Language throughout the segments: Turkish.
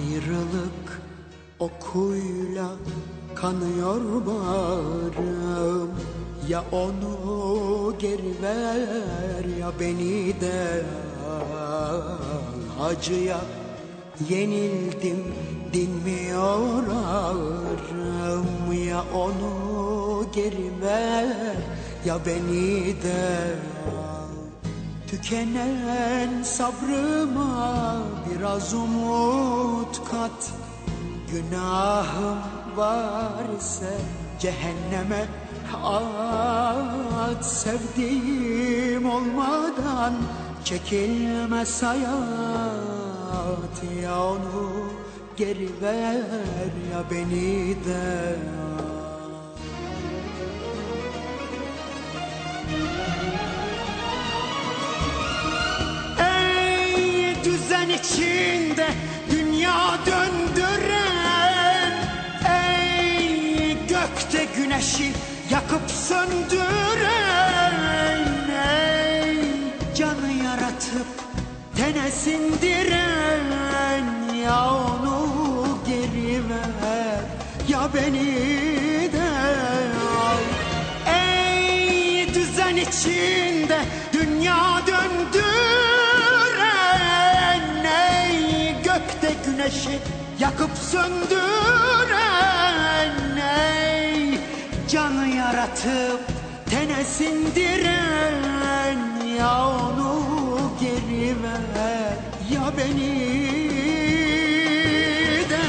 Ayrılık okuyla kanıyor bağrım. Ya onu geri ver ya beni de Acıya yenildim dinmiyor ağrım. Ya onu geri ver ya beni de al Tükenen sabrıma biraz umut kat. Günahım var ise cehenneme at. Sevdiğim olmadan çekilmez hayat Ya onu geri ver ya beni de güneşi yakıp söndüren Ey canı yaratıp tene sindiren Ya onu geri ver ya beni de al. Ey düzen içinde dünya döndüren Ey gökte güneşi yakıp söndüren ya beni de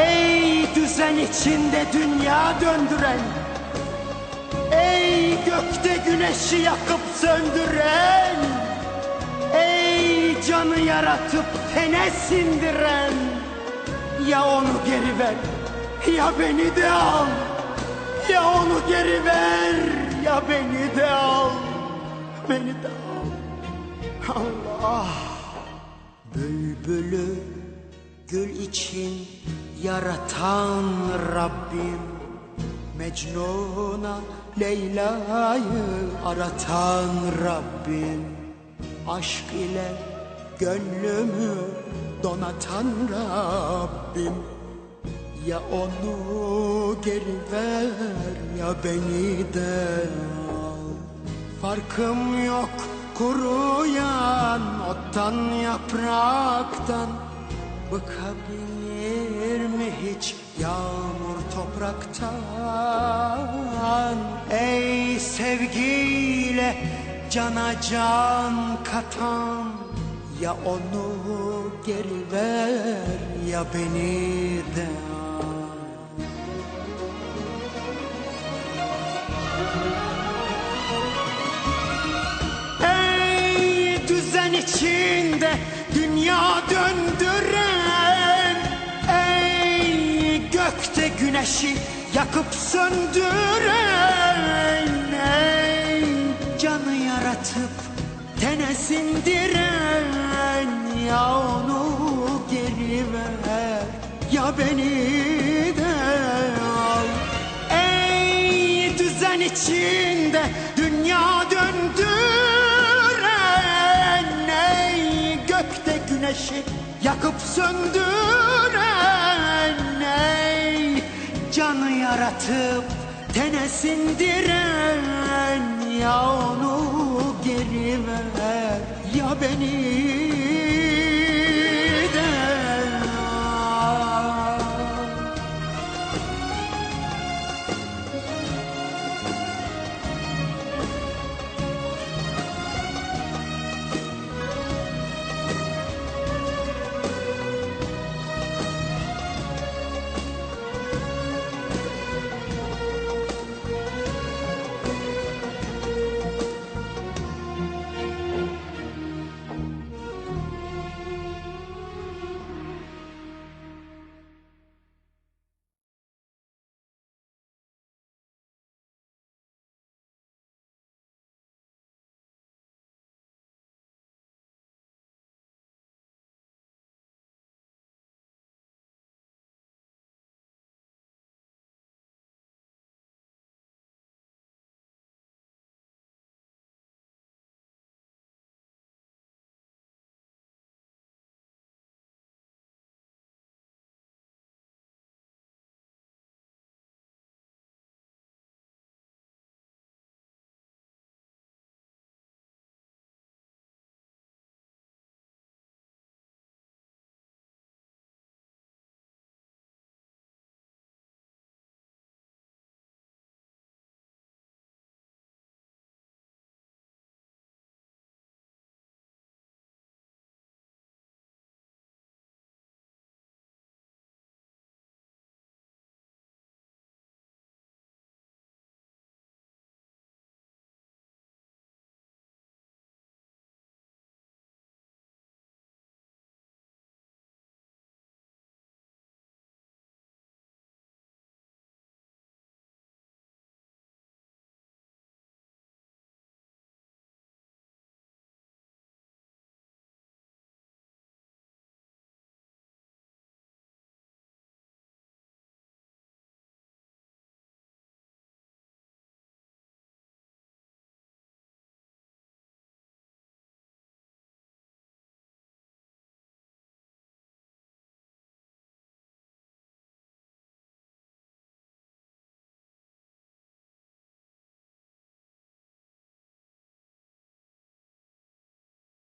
Ey düzen içinde dünya döndüren Ey gökte güneşi yakıp söndüren Ey canı yaratıp tene sindiren Ya onu geri ver ya beni de al. Ya onu geri ver ya beni de al Beni de al. Allah. Bülbülü gül için yaratan Rabbim Mecnun'a Leyla'yı aratan Rabbim Aşk ile gönlümü donatan Rabbim. Ya onu geri ver ya beni de Farkım yok kuruyan ottan yapraktan. Bıkabilir mi hiç yağmur topraktan? Ey sevgiyle cana can katan Ya onu geri ver ya beni de al içinde dünya döndüren Ey gökte güneşi yakıp söndüren Ey canı yaratıp tene sindiren Ya onu geri ver ya beni de al. Ey düzen içinde dünya döndüren güneşi yakıp söndüren Ey canı yaratıp tene sindiren Ya onu geri ver ya beni